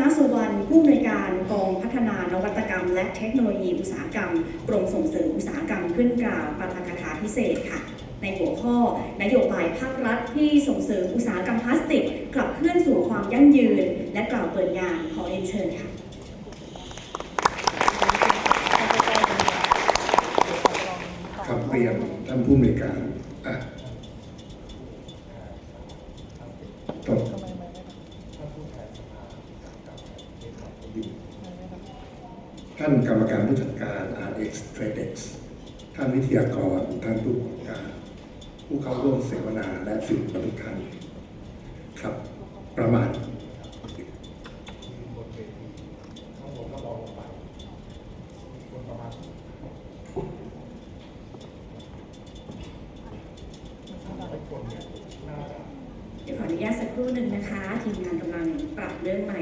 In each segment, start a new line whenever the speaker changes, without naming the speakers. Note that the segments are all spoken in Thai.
ณสุวรรณผู้อำนวยการกองพัฒนานวัตกรรม และเทคโนโลยีอุตสาหกรรมกรมส่งเสริมอุตสาหกรรมขึ้นกล่าวปาฐกถาพิเศษค่ะ ในหัวข้อนโยบายภาครัฐที่ส่งเสริมอุตสาหกรรมพลาสติกกลับเคลื่อนสู่ความยั่งยืน และกล่าวเปิดงานขอเรียนเชิญค่ะ
ครับเรียนท่านผู้อำนวยการอะตบท่านกรรมการผู้จัดการ RX Tradex ท่านวิทยากร ท่านผู้ประกอบการ ผู้เข้าร่วมเสวนาและสื่อทุกท่านครับประมาณ
เดี๋ยวขออนุญาตสักครู่หนึ่งนะคะ ทีมงานกำลังปรับเรื่องใหม่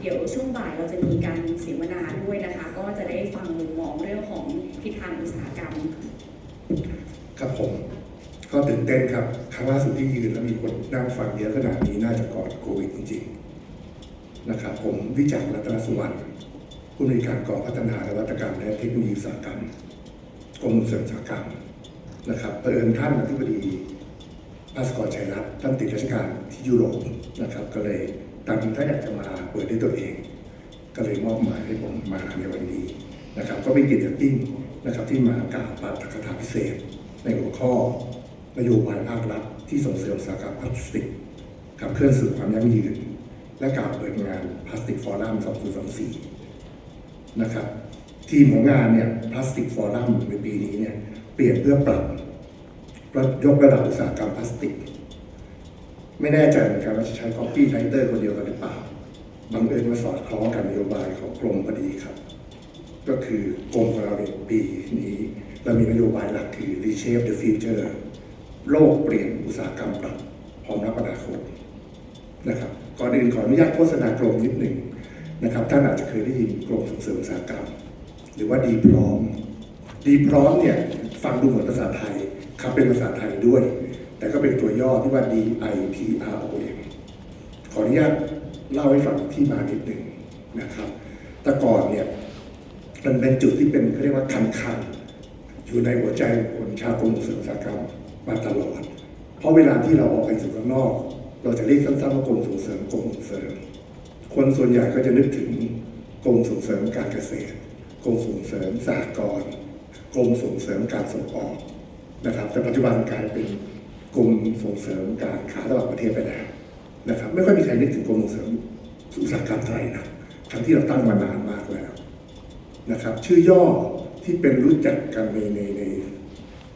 เดี๋ยวช่วงบ่ายเราจะมีการเสวนาด้วยนะคะ ก็จะได้ฟังมุมมองเรื่องของทิศทางอุตสาหกรรม
ครับผม ก็ตื่นเต้นครับ ครั้งล่าสุดที่ยืนแล้วมีคนนั่งฟังเยอะขนาดนี้น่าจะก่อนโควิดจริงๆนะครับ ผม วิจักรรัตนสุวรรณผู้อำนวยการกองพัฒนานวัตกรรม และเทคโนโลยีอุตสาหกรรมกรมส่งเสริมอุตสาหกรรมนะครับเผอิญท่านอธิบดีภาสกรชัยรัตน์ท่านติดราชการที่ยุโรปนะครับ ก็เลยตามจริงท่านอยากจะมาเปิดด้วยตัวเอง ก็เลยมอบหมายให้ผมมาในวันนี้นะครับ ก็เป็นเกียรติอย่างยิ่งนะครับที่มากล่าวปาฐกถาพิเศษ ในหัวข้อนโยบายภาครัฐที่ส่งเสริมอุตสาหกรรมพลาสติกขับเคลื่อนสู่ความยั่งยืน และกาวเปิดงานพลาสติกฟอรัม2024 นะครับ ทีมของงานเนี่ยพลาสติกฟอรัมในปีนี้เนี่ยเปลี่ยนเพื่อปรับยกระดับอุตสาหกรรมพลาสติก ไม่แน่ใจเหมือนกันว่าจะใช้ copy writer คนเดียวกันหรือเปล่าบังเอิญมาสอดคล้องกับนโยบายของกรมพอดีครับ ก็คือกรมของเราในปีนี้เรามีนโยบายหลักคือ reshape the future โลกเปลี่ยนอุตสาหกรรมปรับพร้อมรับอนาคตนะครับ ก่อนอื่นขออนุญาตโฆษณากรมนิดหนึ่งนะครับท่านอาจจะเคยได้ยินกรมส่งเสริมอุตสาหกรรม หรือว่าดีพร้อม ดีพร้อมเนี่ยฟังดูเหมือนภาษาไทยครับเป็นภาษาไทยด้วย แต่ก็เป็นตัวย่อที่ว่า D I P R O M ขออนุญาตเล่าให้ฟังที่มานิดหนึ่งนะครับแต่ก่อนเนี่ยมันเป็นจุดที่เป็นเขาเรียกว่าคันคันอยู่ในหัวใจของคนชาวกรมส่งเสริมอุตสาหกรรมมาตลอด เพราะเวลาที่เราออกไปสู่ข้างนอก เราจะเรียกสั้นๆว่ากรมส่งเสริมกรมส่งเสริม คนส่วนใหญ่ก็จะนึกถึงกรมส่งเสริมการเกษตรกรมส่งเสริมสหกรณ์กรมส่งเสริมการส่งออกนะครับ แต่ปัจจุบันกลายเป็นกรมส่งเสริมการค้าระหว่างประเทศไปแล้วนะครับ ไม่ค่อยมีใครนึกถึงกรมส่งเสริมอุตสาหกรรมไทยนะทั้งที่เราตั้งมานานมากแล้วนะครับ ชื่อย่อที่เป็นรู้จักกันในในใน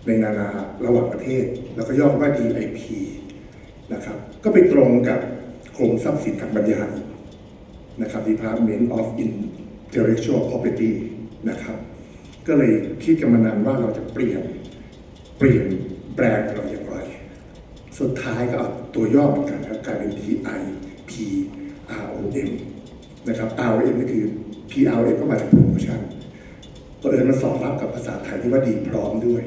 ในนานาระหว่างประเทศ แล้วก็ย่อว่า DIP นะครับ ก็ไปตรงกับโครงทรัพย์สินทางปัญญานะครับ Department of Intellectual Property นะครับ ก็เลยคิดกันมานานว่าเราจะเปลี่ยนเปลี่ยนแบรนด์เราอย่างไร สุดท้ายก็เอาตัวย่อเหมือนกันครับกลายเป็น P I P R O M นะครับ R O M ก็คือ P R O M ก็มาจากโปรโมชั่นก็เอิญมันสอดรับกับภาษาไทยที่ว่าดีพร้อมด้วย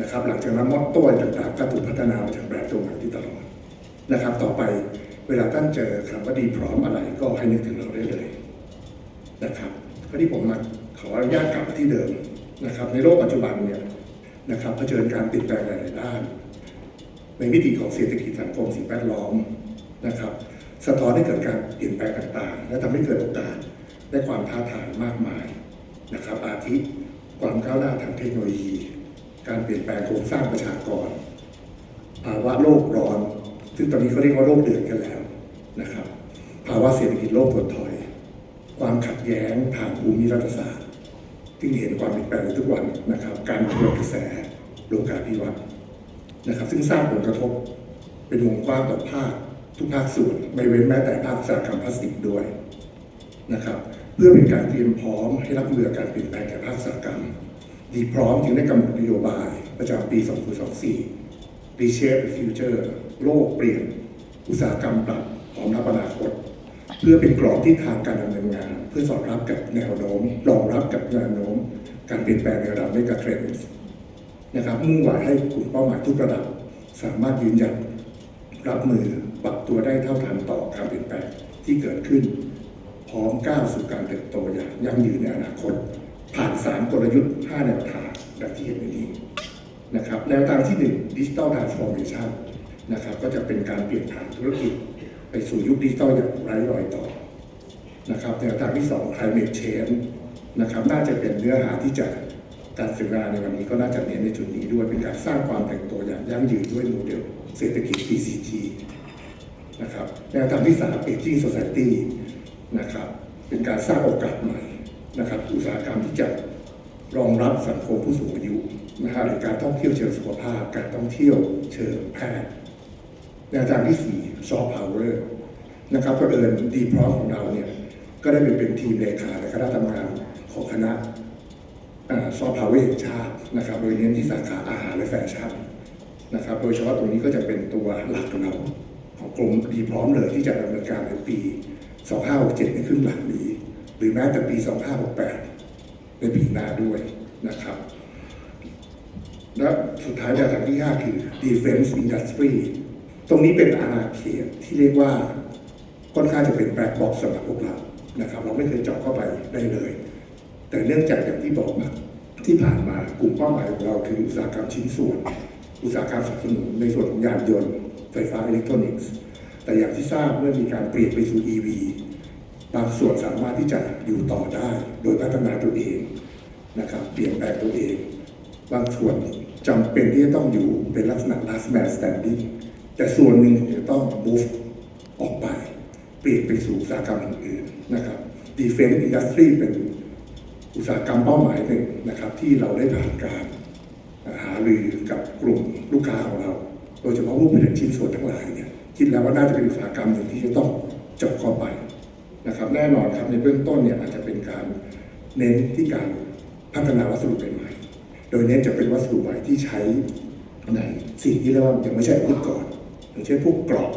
นะครับ หลังจากนั้นมอตโต้ต่างๆก็ถูกพัฒนามาจากแบรนด์ตัวใหม่ที่ตลอด นะครับ ต่อไปเวลาท่านเจอคำว่าดีพร้อมอะไรก็ให้นึกถึงเราได้เลยนะครับคราวนี้ผมมาขออนุญาตกลับที่เดิมนะครับ ในโลกปัจจุบันเนี่ยนะครับเผชิญการเปลี่ยนแปลงหลาย ๆ ด้าน ในมิติของเศรษฐกิจสังคมสิ่งแวดล้อมนะครับ สะท้อนให้เกิดการเปลี่ยนแปลงต่าง ๆ และทำให้เกิดโอกาสและความท้าทายมากมายนะครับ อาทิความก้าวหน้าทางเทคโนโลยี การเปลี่ยนแปลงโครงสร้างประชากรภาวะโลกร้อน ซึ่งตอนนี้เขาเรียกว่าโลกเดือดกันแล้วนะครับ ภาวะเศรษฐกิจโลกถดถอย ความขัดแย้งทางภูมิรัฐศาสตร์ที่เห็นความเปลี่ยนแปลงทุกวันนะครับ การทวนกระแสโลกาภิวัตน์นะครับ ซึ่งสร้างผลกระทบเป็นวงกว้างต่อภาคทุกภาคส่วนไม่เว้นแม้แต่ภาคอุตสาหกรรมพลาสติกด้วยนะครับ เพื่อเป็นการเตรียมพร้อมให้รับมือกับการเปลี่ยนแปลงแก่ภาคอุตสาหกรรม ดีพร้อมจึงได้กำหนดนโยบายประจำปี 2024 Reshape the Future โลกเปลี่ยน อุตสาหกรรมปรับพร้อมรับอนาคต เพื่อเป็นกรอบที่ทางการดำเนินงาน เพื่อสอดรับกับแนวโน้มรองรับกับแนวโน้ม การเปลี่ยนแปลงในระดับเมกะเทรนด์นะครับมุ่งหวังให้กลุ่มเป้าหมายทุกระดับ สามารถยืนหยัดรับมือปรับตัวได้เท่าทันต่อการเปลี่ยนแปลงที่เกิดขึ้น พร้อมก้าวสู่การเติบโตอย่างยั่งยืนในอนาคต ผ่าน 3 กลยุทธ์ 5 แนวทางดังที่เห็นในนี้นะครับแนวทางที่ 1 Digital Transformation นะครับ ก็จะเป็นการเปลี่ยนผ่านธุรกิจ ไปสู่ยุคดิจิตอลอย่างไร้รอยต่อนะครับแนวทางที่ 2 Climate Change นะครับน่าจะเป็นเนื้อหาที่จะการสื่อสารในวันนี้ก็น่าจะเน้นในจุดนี้ด้วยเป็นการสร้างความแต่งตัวอย่างยั่งยืนด้วยโมเดลเศรษฐกิจ BCG นะครับแนวทางที่3 Aging Society นะครับเป็นการสร้างโอกาสใหม่นะครับอุตสาหกรรมที่จะรองรับสังคมผู้สูงอายุนะฮะหรือการท่องเที่ยวเชิงสุขภาพ การท่องเที่ยวเชิงแพทย์ แนวทางที่4ซอฟต์พาวเวอร์นะครับเอิญดีพร้อมของเราเนี่ยก็ได้ไปเป็นทีมเลขาในคณะทำงานของคณะซอฟต์พาวเวอร์แห่งชาตินะครับโดยเน้นที่สาขาอาหารและแฟชั่นนะครับโดยเฉพาะตรงนี้ก็จะเป็นตัวหลักของเราของกลุ่มดีพร้อมเลยที่จะดำเนินการในปี 2567ในครึ่งหลังนี้ หรือแม้แต่ปี 2568 ในปีหน้าด้วยนะครับ และสุดท้ายแนวทางที่ 5 คือ defense industry ตรงนี้เป็นอาณาเขตที่เรียกว่าค่อนข้างจะเป็นแบล็คบ็อกสำหรับพวกเรานะครับ เราไม่เคยเจาะเข้าไปได้เลย แต่เนื่องจากอย่างที่บอกมาที่ผ่านมากลุ่มเป้าหมายของเราคืออุตสาหกรรมชิ้นส่วน อุตสาหกรรมสนับสนุนในส่วนของยานยนต์ไฟฟ้าอิเล็กทรอนิกส์ แต่อย่างที่ทราบเมื่อมีการเปลี่ยนไปสู่ EV บางส่วนสามารถที่จะอยู่ต่อได้ โดยพัฒนาตัวเองนะครับเปลี่ยนแปลงตัวเอง บางส่วนจำเป็นที่จะต้องอยู่เป็นลักษณะ last man standing แต่ส่วนหนึ่งจะต้อง move ออกไป เปลี่ยนไปสู่อุตสาหกรรมอื่นๆนะครับ defense industry เป็นอุตสาหกรรมเป้าหมายหนึ่งนะครับ ที่เราได้ผ่านการหารือกับกลุ่มลูกค้าของเรา โดยเฉพาะผู้ผลิตชิ้นส่วนทั้งหลายเนี่ยคิดแล้วว่าน่าจะเป็นอุตสาหกรรมหนึ่งที่จะต้องเจาะเข้าไปนะครับ แน่นอนครับในเบื้องต้นเนี่ยอาจจะเป็นการเน้นที่การพัฒนาวัสดุใหม่ๆโดยเน้นจะเป็นวัสดุใหม่ที่ใช้ในสิ่งที่เรียกว่ายังไม่ใช่อาวุธก่อน อย่างเช่นพวกกรอบ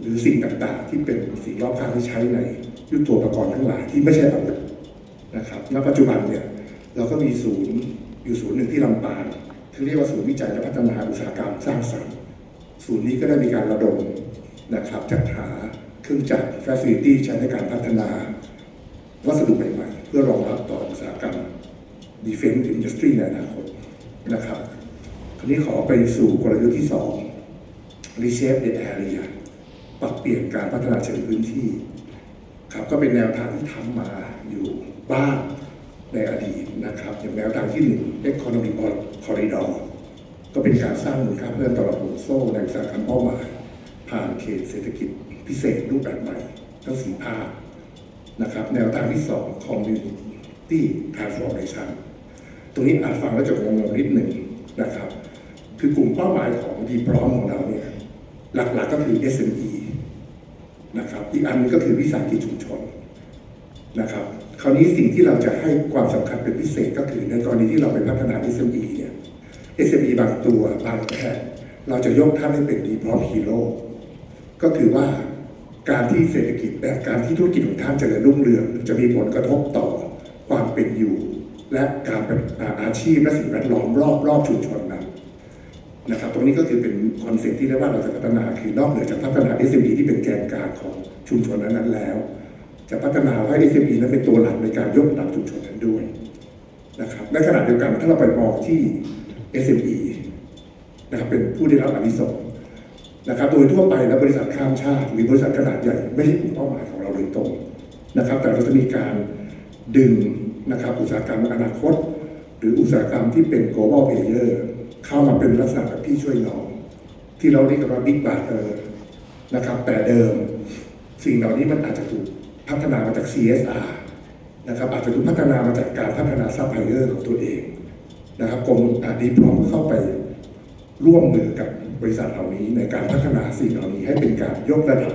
หรือสิ่งต่างๆ ที่เป็นสิ่งรอบข้างที่ใช้ในยุทโธปกรณ์ทั้งหลายที่ไม่ใช่อาวุธนะครับณปัจจุบันเนี่ยเราก็มีศูนย์อยู่ศูนย์หนึ่งที่ลำปางที่เรียกว่าศูนย์วิจัยและพัฒนาอุตสาหกรรมสร้างสรรค์ศูนย์นี้ก็ได้มีการระดมนะครับจัดหาเครื่องจักร facility ใช้ในการพัฒนาวัสดุใหม่ๆ เพื่อรองรับต่ออุตสาหกรรม defense industry ในอนาคตนะครับ คราวนี้ขอไปสู่กลยุทธ์ที่ 2 reshape the area ปรับเปลี่ยนการพัฒนาเชิงพื้นที่ ครับก็เป็นแนวทางที่ทำมาอยู่บ้างในอดีตนะครับ อย่างแนวทางที่1 economic corridor ก็เป็นการสร้างมูลค่าเพิ่มตลอดวงโซ่ในอุตสาหกรรมเป้าหมายผ่านเขตเศรษฐกิจพิเศษรูปแบบใหม่ ทั้งสีภาคนะครับ แนวทางที่2 community transformation ตรงนี้อาจฟังแล้วจะงงๆนิดหนึ่งนะครับ คือกลุ่มเป้าหมายของดีพร้อมของเราเนี่ย หลักๆก็คือ SME นะครับ อีกอันนึงก็คือวิสาหกิจชุมชนนะครับ คราวนี้สิ่งที่เราจะให้ความสำคัญเป็นพิเศษก็คือในกรณีที่เราไปพัฒนา SME เนี่ย SME บางตัวบางแค่เราจะยกท่านให้เป็นดีพร้อมฮีโร่ก็คือว่าการที่เศรษฐกิจและการที่ธุรกิจของท่านเจริญรุ่งเรือง จะมีผลกระทบต่อความเป็นอยู่ และการเป็นอาชีพและสิ่งแวดล้อมรอบรอบชุมชนนั้น นะครับตรงนี้ก็คือเป็นคอนเซ็ปต์ที่เรียกว่าเราจะพัฒนาคือนอกเหนือจากพัฒนา SME ที่เป็นแกนกลางของชุมชนนั้นๆแล้ว จะพัฒนาให้ SME นั้นเป็นตัวหลักในการยกระดับชุมชนนั้นด้วยนะครับในขณะเดียวกันถ้าเราไปมองที่ SME นะครับเป็นผู้ได้รับอานิสงส์นะครับโดยทั่วไปแล้วบริษัทข้ามชาติหรือบริษัทขนาดใหญ่ไม่ใช่กลุ่มเป้าหมายของเราโดยตรงนะครับ แต่เราจะมีการดึงนะครับอุตสาหกรรมอนาคต หรืออุตสาหกรรมที่เป็น global player เข้ามาเป็นลักษณะแบบพี่ช่วยน้อง ที่เราเรียกกันว่า big brother นะครับ แต่เดิม สิ่งเหล่านี้มันอาจจะถูกพัฒนามาจาก CSR นะครับอาจจะถูกพัฒนามาจากการพัฒนาซัพพลายเออร์ของตัวเองนะครับกรมอาดีพร้อมเข้าไปร่วมมือกับบริษัทเหล่านี้ในการพัฒนาสิ่งเหล่านี้ให้เป็นการยกระดับ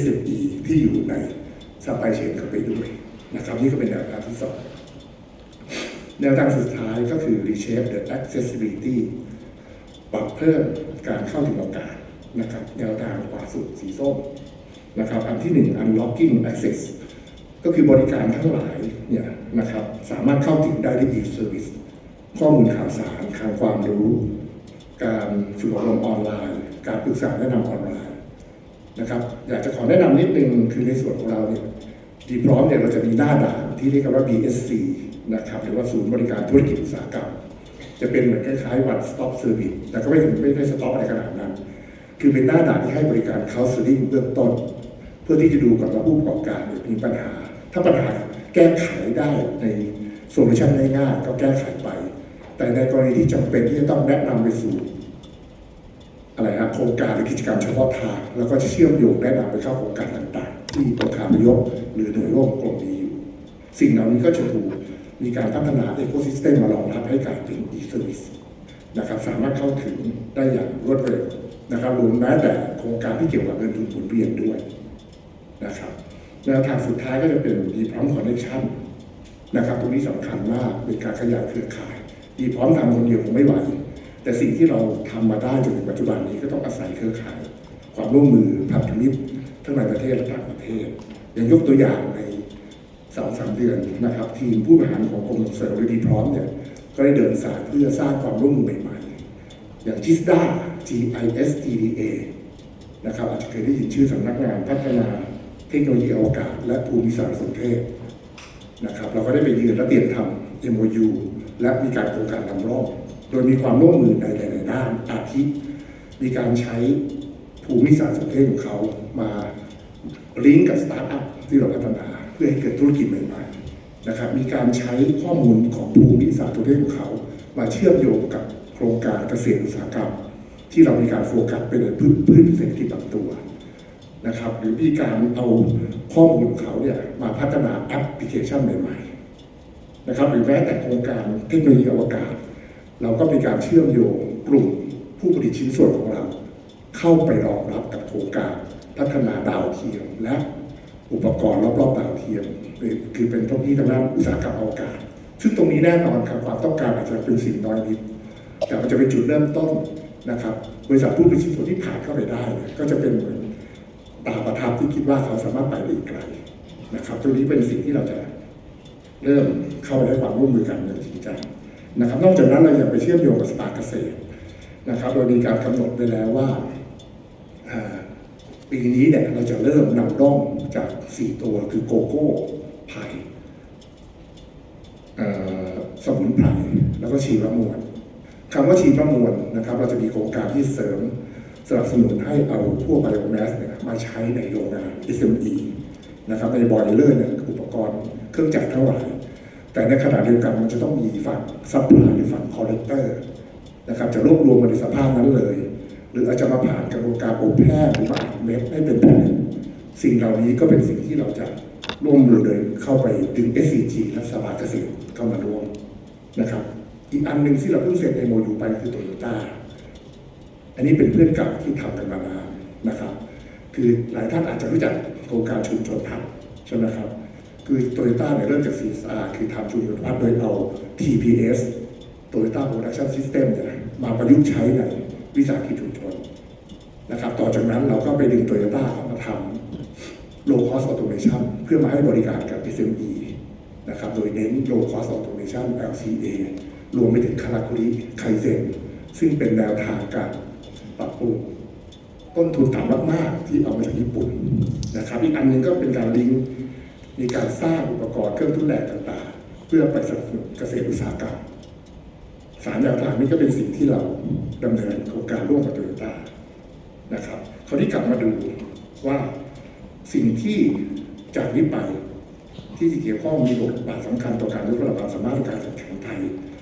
SME ที่อยู่ในซัพพลายเชนเข้าไปด้วยนะครับนี่ก็เป็นแนวทางที่สอง แนวทางสุดท้ายก็คือ reshape the accessibility ปรับเพิ่มการเข้าถึงโอกาสนะครับ แนวทางขวาสุดสีส้มนะครับ อันที่หนึ่ง unlocking access ก็คือบริการทั้งหลายเนี่ยนะครับสามารถเข้าถึงได้ด้วย e-service ข้อมูลข่าวสารทางความรู้ การฝึกอบรมออนไลน์ การปรึกษาแนะนำออนไลน์นะครับ อยากจะขอแนะนำนิดนึงคือในส่วนของเราเนี่ยดีพร้อมเนี่ยเราจะมีหน้าด่านที่เรียกกันว่า BSC นะครับหรือว่าศูนย์บริการธุรกิจอุตสาหกรรม จะเป็นเหมือนคล้ายๆ one stop service แต่ก็ไม่ถึงไม่ได้สต็อปอะไรขนาดนั้น คือเป็นหน้าด่านที่ให้บริการ counseling เบื้องต้น เพื่อที่จะดูก่อนว่าผู้ประกอบการเนี่ยมีปัญหา ถ้าปัญหาแก้ไขได้ในโซลูชันง่ายๆก็แก้ไขไป แต่ในกรณีที่จำเป็นที่จะต้องแนะนำไปสู่อะไรฮะโครงการหรือกิจกรรมเฉพาะทาง แล้วก็จะเชื่อมโยงแนะนำไปเข้าโครงการต่างๆ ที่องค์การนายกหรือหน่วยร่วมกลุ่มนี้อยู่ สิ่งเหล่านี้ก็จะถูก มีการพัฒนาเอโคซิสเต็มมารองรับให้กลายเป็น e-service นะครับสามารถเข้าถึงได้อย่างรวดเร็วนะครับรวมแม้แต่โครงการที่เกี่ยวกับเงินทุนหมุนเวียนด้วยนะครับแนวทางสุดท้ายก็จะเป็นดีพร้อมคอนเนคชั่นนะครับตรงนี้สำคัญมากเป็นการขยายเครือข่ายดีพร้อมทำคนเดียวคงไม่ไหวแต่สิ่งที่เราทำมาได้จนถึงปัจจุบันนี้ก็ต้องอาศัยเครือข่าย ความร่วมมือพันธมิตรทั้งในประเทศและต่างประเทศอย่างยกตัวอย่างใน สองสามเดือนนะครับ ทีมผู้บริหารของกรมส่งเสริมเศรษฐกิจพร้อมเนี่ยก็ได้เดินสายเพื่อสร้างความร่วมมือใหม่ๆ อย่าง GISDA GISDA นะครับอาจจะเคยได้ยินชื่อสำนักงานพัฒนาเทคโนโลยีอวกาศ และภูมิสารสนเทศนะครับเราก็ได้ไปยืนและเตรียมทำ MOU และมีการโครงการนำร่องโดยมีความร่วมมือในหลายๆด้านอาทิมีการใช้ภูมิสารสนเทศของเขามาลิงก์กับสตาร์ทอัพที่เราพัฒนา เพื่อให้เกิดธุรกิจใหม่ๆนะครับ มีการใช้ข้อมูลของภูมิศาสารสนเทศของเขา มาเชื่อมโยงกับโครงการเกษตรอุตสาหกรรม ที่เรามีการโฟกัสไปในพืชพืชเศรษฐกิจบางตัวนะครับ หรือมีการเอาข้อมูลของเขาเนี่ยมาพัฒนาแอปพลิเคชันใหม่ๆนะครับ หรือแม้แต่โครงการเทคโนโลยีอวกาศ เราก็มีการเชื่อมโยงกลุ่มผู้ผลิตชิ้นส่วนของเรา เข้าไปรองรับกับโครงการพัฒนาดาวเทียมและ อุปกรณ์รอบๆดาวเทียมคือเป็นเทคโนโลยีทางด้านอุตสาหกรรมอวกาศ ซึ่งตรงนี้แน่นอนครับความต้องการอาจจะเป็นสิ่งน้อยนิด แต่มันจะเป็นจุดเริ่มต้นนะครับบริษัทผู้ผลิตชิ้นส่วนที่ผ่านเข้าไปได้ ก็จะเป็นเหมือนตาประทับที่คิดว่าเขาสามารถไปได้อีกไกลนะครับตรงนี้เป็นสิ่งที่เราจะเริ่มเข้าไปให้ความร่วมมือกันอย่างจริงจังนะครับ นอกจากนั้นเรายังไปเชื่อมโยงกับสตาร์เกษตรนะครับ โดยมีการกำหนดไปแล้วว่า ปีนี้เนี่ยเราจะเริ่มนำร่องจาก 4 ตัวคือโกโก้ไผ่สมุนไพรแล้วก็ชีวมวลคำว่าชีวมวลนะครับ เราจะมีโครงการที่เสริมสนับสนุนให้เอาพวกไบโอแมสเนี่ยมาใช้ในโรงงาน SME นะครับในบอยเลอร์เนี่ยอุปกรณ์เครื่องจักรทั้งหลายแต่ในขณะเดียวกันมันจะต้องมีฝั่งซัพพลายหรือฝั่งคอลเลกเตอร์นะครับจะรวบรวมมาในสภาพนั้นเลย หรืออาจจะมาผ่านกระบวนการอบแพทย์หรือมา เม็ดให้เป็นแผ่นสิ่งเหล่านี้ก็เป็นสิ่งที่เราจะร่วมมือโดยเข้าไปดึง SCG และสภาเกษตรเข้ามาร่วมนะครับ อีกอันหนึ่งที่เราเพิ่งเซ็จใน MOU ไปคือโตโยต้าอันนี้เป็นเพื่อนเก่าที่ทำกันมานานนะครับ คือหลายท่านอาจจะรู้จักโครงการชุมชนพัฒน์ใช่ไหมครับ คือโตโยต้าเนี่ยเริ่มจาก CSR คือทำชุมชนพัฒน์โดยเอา TPS Toyota Production System เนี่ยมาประยุกต์ใช้ในวิสาหกิจชุม นะครับต่อจากนั้นเราก็ไปดึงโตโยต้ามาทำ low cost automation เพื่อมาให้บริการกับ SME นะครับ โดยเน้น low cost automation LCA รวมไปถึงคาราคุริไคเซนซึ่งเป็นแนวทางการปรับปรุงต้นทุนต่ำมากๆที่เอามาจากญี่ปุ่นนะครับ อีกอันหนึงก็เป็นการลิงก์มีการสร้างอุปกรณ์เครื่องทุนแรงต่างๆ เพื่อไปสนับสนุนเกษตรอุตสาหกรรมสารแนวทางนี้ก็เป็นสิ่งที่เราดำเนินโครงการร่วมกับโตโยต้า นะครับคราวนี้กลับมาดูว่าสิ่งที่จากนี้ไปที่จะเกี่ยวข้องมีบทบาทสำคัญต่อการยกระดับความสามารถการแข่งขันไทย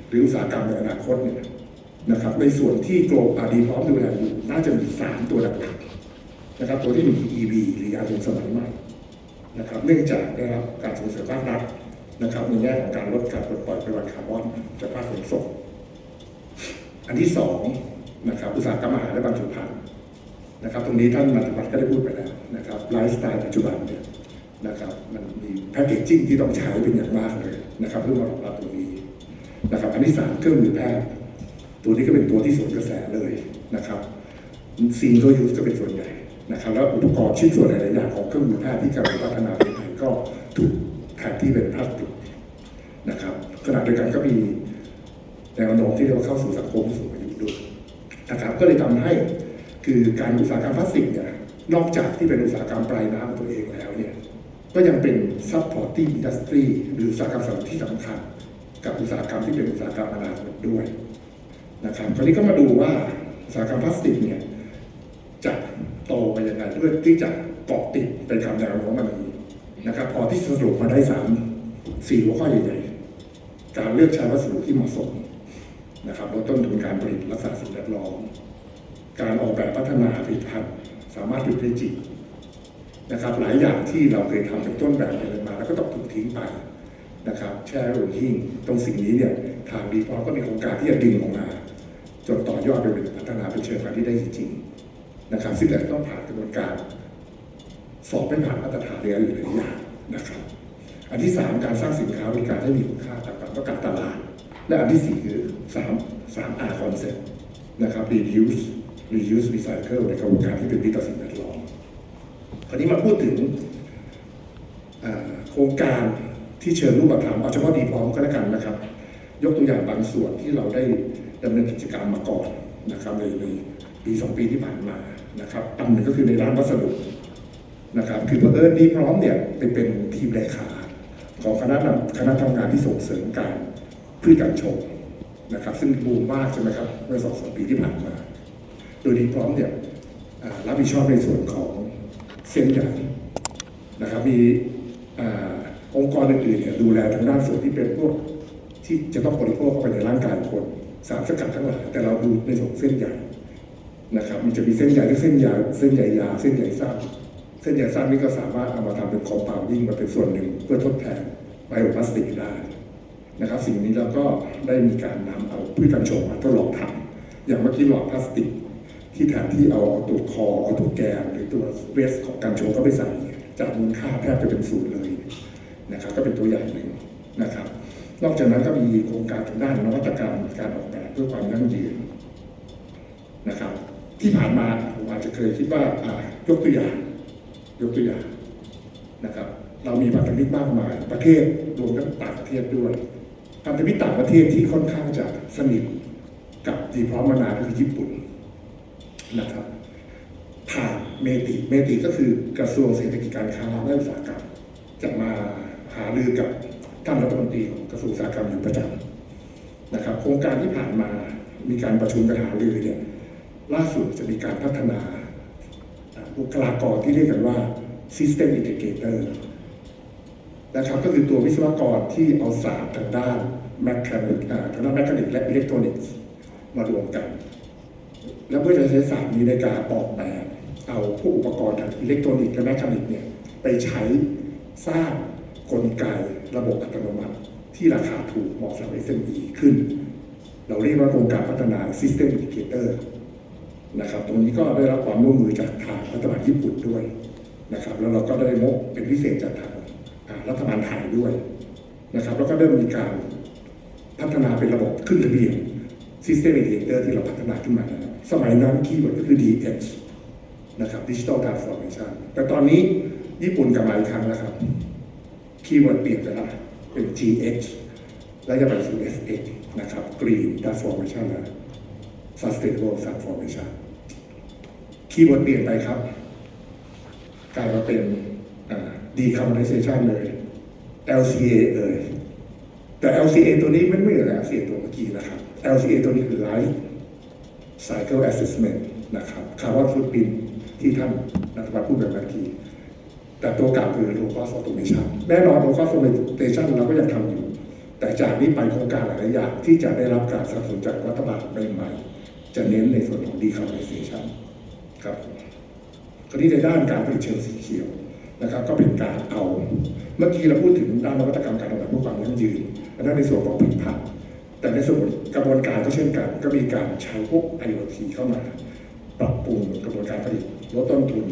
หรืออุตสาหกรรมในอนาคตเนี่ยนะครับในส่วนที่โกลบอาดีพร้อมดูแลอยู่น่าจะมีสามตัวหลักๆนะครับตัวที่หนึ่งคือ EV หรือยานยนต์สมัยใหม่นะครับเนื่องจากได้รับการส่งเสริมภาครัฐนะครับในแง่ของการลดการปลดปล่อยปริมาณคาร์บอนจากภาคขนส่งอันที่สองนะครับอุตสาหกรรมอาหารและบรรจุภัณฑ์ นะครับ ตรงนี้ท่านนันทวัฒน์ก็ได้พูดไปแล้วนะครับไลฟ์สไตล์ปัจจุบันเนี่ยนะครับมันมีแพคเกจจิ้งที่ต้องใช้เป็นอย่างมากเลยนะครับเพื่อมารองรับตรงนี้นะครับ อันที่สามเครื่องมือแพทย์ตัวนี้ก็เป็นตัวที่สวนกระแสเลยนะครับซิงก็ยูสจะเป็นส่วนใหญ่นะครับแล้วอุปกรณ์ชิ้นส่วนหลายๆอย่างของเครื่องมือแพทย์ที่กำลังพัฒนาในไทยก็ถูกแทนที่เป็นพลาสติกนะครับขณะเดียวกันก็มีแนวโน้มที่เราเข้าสู่สังคมสูงอายุด้วยนะครับก็เลยทำให้ คือการอุตสาหกรรมพลาสติกเนี่ยนอกจากที่เป็นอุตสาหกรรมปลายน้ำของตัวเองแล้วเนี่ยก็ยังเป็น supporting industry หรืออุตสาหกรรมสำคัญที่สำคัญ กับอุตสาหกรรมที่เป็นอุตสาหกรรมอนาคตด้วยนะครับคราวนี้ก็มาดูว่าอุตสาหกรรมพลาสติกเนี่ยจะโตไปยังไงเพื่อที่จะเกาะติดเป็นคำแนวโน้มมันนี้นะครับพอที่สรุปมาได้สามสี่หัวข้อใหญ่ๆการเลือกใช้วัสดุที่เหมาะสมนะครับลดต้นทุนการผลิตรักษาสิ่งแวดล้อม การออกแบบพัฒนาผลิตภัณฑ์สามารถผลิตได้จริงนะครับหลายอย่างที่เราเคยทำเป็นต้นแบบอะไรมาแล้วก็ต้องถูกทิ้งไปนะครับแช่โรลหิ้งตรงสิ่งนี้เนี่ยทางดีพอก็มีโครงการที่จะดึงออกมาจนต่อยอดไปเป็นพัฒนาเป็นเชิงพาณิชย์ได้จริงๆนะครับซึ่งแต่ต้องผ่านกระบวนการ สอบไม่ผ่านมาตรฐานเรียนหรือหลายอย่างนะครับ อันที่สามการสร้างสินค้าบริการให้มีคุณค่าตามความต้องการตลาด และอันที่สี่คือสามสาม R concept นะครับ reduce reuse recycle ในกระบวนการที่เป็นมิตรต่อสิ่งแวดล้อมคราวนี้มาพูดถึงโครงการที่เชิญรูปธรรมเอาเฉพาะดีพร้อมก็แล้วกันนะครับ ยกตัวอย่างบางส่วนที่เราได้ดำเนินกิจกรรมมาก่อนนะครับในในปีสองปีที่ผ่านมานะครับอันหนึ่งก็คือในร้านวัสดุนะครับคือเผอิญดีพร้อมเนี่ยเป็นเป็นทีมเลขาของคณะนำคณะทำงานที่ส่งเสริมการพืชการชงนะครับ ซึ่งบูมมากใช่ไหมครับเมื่อสองสามปีที่ผ่านมา โดยดีพร้อมเนี่ยรับผิดชอบในส่วนของเส้นใหญ่นะครับมีองค์กรอื่นๆเนี่ยดูแลทางด้านส่วนที่เป็นพวกที่จะต้องบริโภคเข้าไปในร่างกายคนสารสกัดทั้งหลายแต่เราดูในส่วนเส้นใหญ่นะครับ มันจะมีเส้นใหญ่และเส้นยาวเส้นใหญ่ยาวเส้นใหญ่สั้นเส้นใหญ่สั้นนี่ก็สามารถเอามาทำเป็นคอม p าวดิ้งมาเป็นส่วนหนึ่งเพื่อทดแทนไบโอพลาสติกได้นะครับ สิ่งนี้เราก็ได้มีการนำเอาพืชกัญชงมาทดลองทำอย่างเมื่อกี้หลอดพลาสติก ที่แทนที่เอาตัวคอเอาตัวแกนหรือตัวเวสของกัญชงเข้าไปใส่จากมูลค่าแทบจะเป็นศูนย์เลยนะครับก็เป็นตัวอย่างหนึ่งนะครับ นอกจากนั้นก็มีโครงการทางด้านนวัตกรรมการออกแบบเพื่อความยั่งยืนนะครับ ที่ผ่านมาผมอาจจะเคยคิดว่าอ่ายกตัวอย่าง ยกตัวอย่างนะครับ เรามีพันธมิตรมากมาย ประเทศรวมทั้งต่างประเทศด้วยพันธมิตรต่างประเทศที่ค่อนข้างจะสนิทกับดีพร้อมมานานก็คือญี่ปุ่น นะครับผ่านเมติเมติก็คือกระทรวงเศรษฐกิจการค้าและอุตสาหกรรมจะมาหารือกับท่านรัฐมนตรีของกระทรวงอุตสาหกรรมอยู่ประจำนะครับ โครงการที่ผ่านมามีการประชุมกันหารือเนี่ยล่าสุดจะมีการพัฒนาบุคลากรที่เรียกกันว่า System Integrator นะครับก็คือตัววิศวกรที่เอาศาสตร์ทางด้านแมคานิกทางด้านแมคานิกและอิเล็กทรอนิกส์มารวมกัน แล้วเพื่อจะใช้ศาสตร์นี้ในการออกแบบเอาพวกอุปกรณ์ทางอิเล็กทรอนิกส์และแมคานิกเนี่ยไปใช้สร้างกลไกระบบอัตโนมัติที่ราคาถูกเหมาะสำหรับ SME ขึ้น เราเรียกว่าโครงการพัฒนา System Integrator นะครับ ตรงนี้ก็ได้รับความร่วมมือจากทางรัฐบาลญี่ปุ่นด้วยนะครับ แล้วเราก็ได้งบเป็นพิเศษจากทางรัฐบาลไทยด้วยนะครับ แล้วก็เริ่มมีการพัฒนาเป็นระบบขึ้นทะเบียน System Integrator ที่เราพัฒนาขึ้นมา สมัยนั้นคีย์เวิร์ดก็คือ DX นะครับ Digital Transformation แต่ตอนนี้ญี่ปุ่นกลับมาอีกครั้งแล้วครับ คีย์เวิร์ดเปลี่ยนไปแล้วเป็น GX แล้วจะไปสู่ SX นะครับ Green Transformation แล้ว Sustainable Transformation คีย์เวิร์ดเปลี่ยนไปครับ กลายมาเป็น Decarbonization เลย LCA เอ่ยแต่ LCA ตัวนี้ไม่ไม่เหมือน LCA ตัวเมื่อกี้นะครับ LCA ตัวนี้คือ Life Cycle Assessment นะครับ Carbon Footprint ที่ท่านนัทวัฒน์พูดแบบเมื่อกี้แต่ตัวเก่าคือ low cost automation แน่นอน low cost automation เราก็ยังทำอยู่ แต่จากนี้ไปโครงการหลายอย่างที่จะได้รับการสนับสนุนจากรัฐบาลใหม่ๆ จะเน้นในส่วนของ decarbonization ครับคราวนี้ในด้านการผลิตเชิงสีเขียวนะครับก็เป็นการเอาเมื่อกี้เราพูดถึงด้านนวัตกรรมการออกแบบเพื่อความยั่งยืนและด้นในส่วนของผลิตภัณฑ์แต่ในส่วนกระบวนการก็เช่นกัน ก็มีการใช้พวก IoT เข้ามา ปรับปรุงกระบวนการผลิตลดต้นทุน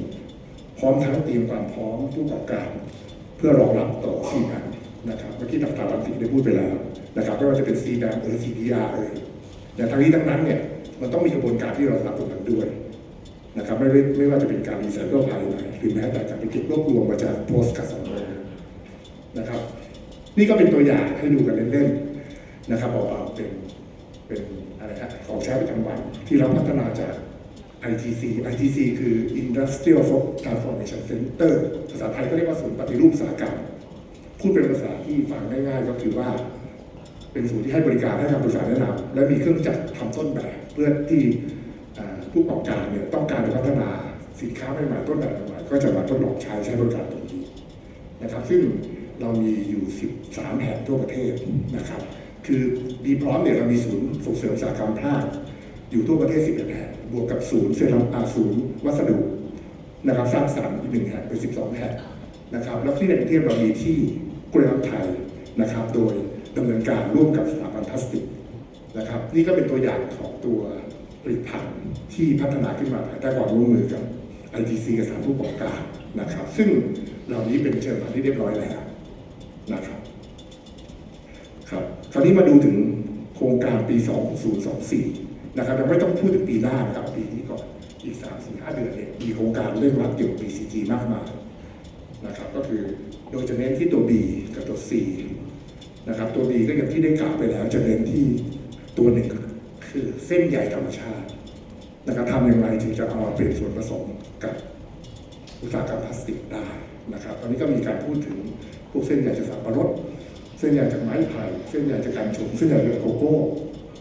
พร้อมทั้งเตรียมความพร้อมผู้ประกอบการ เพื่อรองรับต่อ c ีแบนะครับเมื่อกี้ทางตาลันติได้พูดไปแล้วนะครับไม่ว่าจะเป็น c ีแบหรือ CPR เอ่ยแต่ทั้งนี้ทั้งนั้นเนี่ยมันต้องมีกระบวนการที่เราทำตรงนั้นด้วยนะครับไม่ไม่ไม่ว่าจะเป็นการรีไซเคิลภายในหรือแม้แต่การไปเก็บรวบรวมมาจาก post customer นะครับ นี่ก็เป็นตัวอย่างให้ดูกันเล่นๆนะครับเบาๆเป็นเป็นอะไรฮะของใช้ประจำวัน ที่เราพัฒนาจาก ITC ITC คือ Industrial Transformation Center ภาษาไทยก็เรียกว่าศูนย์ปฏิรูปอุตสาหกรรม พูดเป็นภาษาที่ฟังง่ายๆก็คือว่า เป็นศูนย์ที่ให้บริการให้คำปรึกษาแนะนำและมีเครื่องจักรทำต้นแบบเพื่อที่ผู้ประกอบการเนี่ยต้องการจะพัฒนาสินค้าใหม่ๆต้นแบบใหม่ก็จะมาทดลองใช้ใช้บริการตรงนี้นะครับ ซึ่งเรามีอยู่ 13 แห่งทั่วประเทศนะครับ คือดีพร้อมเนี่ยเรามีศูนย์ส่งเสริมอุตสาหกรรมภาค อยู่ทั่วประเทศ 11 แห่ง บวกกับศูนย์เซรั่มอาศูนย์วัสดุนะครับสร้างสรรค์อีกหนึ่งแห่งเป็น 12 แห่งนะครับ แล้วที่ในกรุงเทพเรามีที่กล้วยน้ำไทยนะครับ โดยดำเนินการร่วมกับสถาบันพลาสติกนะครับ นี่ก็เป็นตัวอย่างของตัวผลิตภัณฑ์ที่พัฒนาขึ้นมาภายใต้ความร่วมมือกับ ITC กับสถานผู้ประกอบการนะครับ ซึ่งเหล่านี้เป็นเชิงพาณิชย์เรียบร้อยแล้วนะครับครับ คราวนี้มาดูถึงโครงการปี 2024 นะครับยังไม่ต้องพูดถึงปีหน้านะครับปีนี้ก่อนอีก3 4 5เดือนเนี่ยมีโครงการเรื่องรัดเกี่ยวกับ BCG มากมายนะครับก็คือโดยจะเน้นที่ตัว B กับตัว C นะครับตัว B ก็อย่างที่ได้กล่าวไปแล้วจะเน้นที่ตัวหนึ่งคือเส้นใยธรรมชาตินะครับทำอย่างไรถึงจะเอามาเปลี่ยนส่วนผสมกับอุตสาหกรรมพลาสติกได้นะครับตอนนี้ก็มีการพูดถึงพวกเส้นใยจากสับปะรดเส้นใยจากไม้ไผ่เส้นใยจากการชงเส้นใยจากโกโก้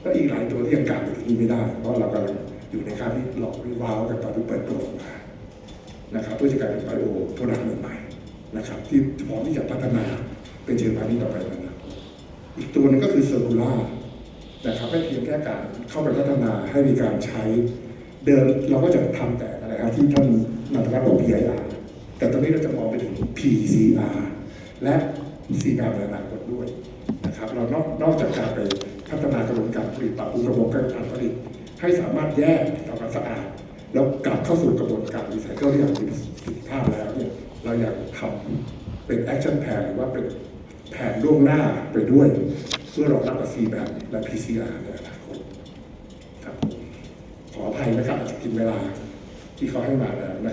และอีกหลายตัวที่ยังกล่าวไปี้ไม่ได้ เพราะเรากำลังอยู่ในขั้นที่หลอกวิวาวกันตอนที่เปิดตัวมานะครับเพื่อจะกลายเป็นไบโอโปรดักต์ใหม่ๆนะครับ ที่พร้อมที่จะพัฒนาเป็นเชิงพาณิชย์ต่อไปนอนาคตอีกตัวนึงก็คือเซอร์คูล่านะครับไม่เพียงแค่การเข้าไปพัฒนาให้มีการใช้เดินเราก็จะทำแต่อะไรครับที่ท่านนันทวัฒน์บอก PIR แต่ตอนนี้เราจะมองไปถึง PCR และ CBR ในอนาคตด้วยนะครับ เรานอกนอกจากการไป พัฒนากระบวนการผลิตปรับปรุงระบบการผลิต ให้สามารถแยกทำความสะอาด แล้วกลับเข้าสู่กระบวนการรีไซเคิลที่อย่างมีประสิทธิภาพแล้วเนี่ยเราอยากทำเป็น action plan หรือว่าเป็นแผนล่วงหน้าไปด้วย เพื่อรองรับกับ CBR และ PCR ในอนาคตครับขออภัยนะครับอาจจะกินเวลาที่เขาให้มาแล้วนะครับ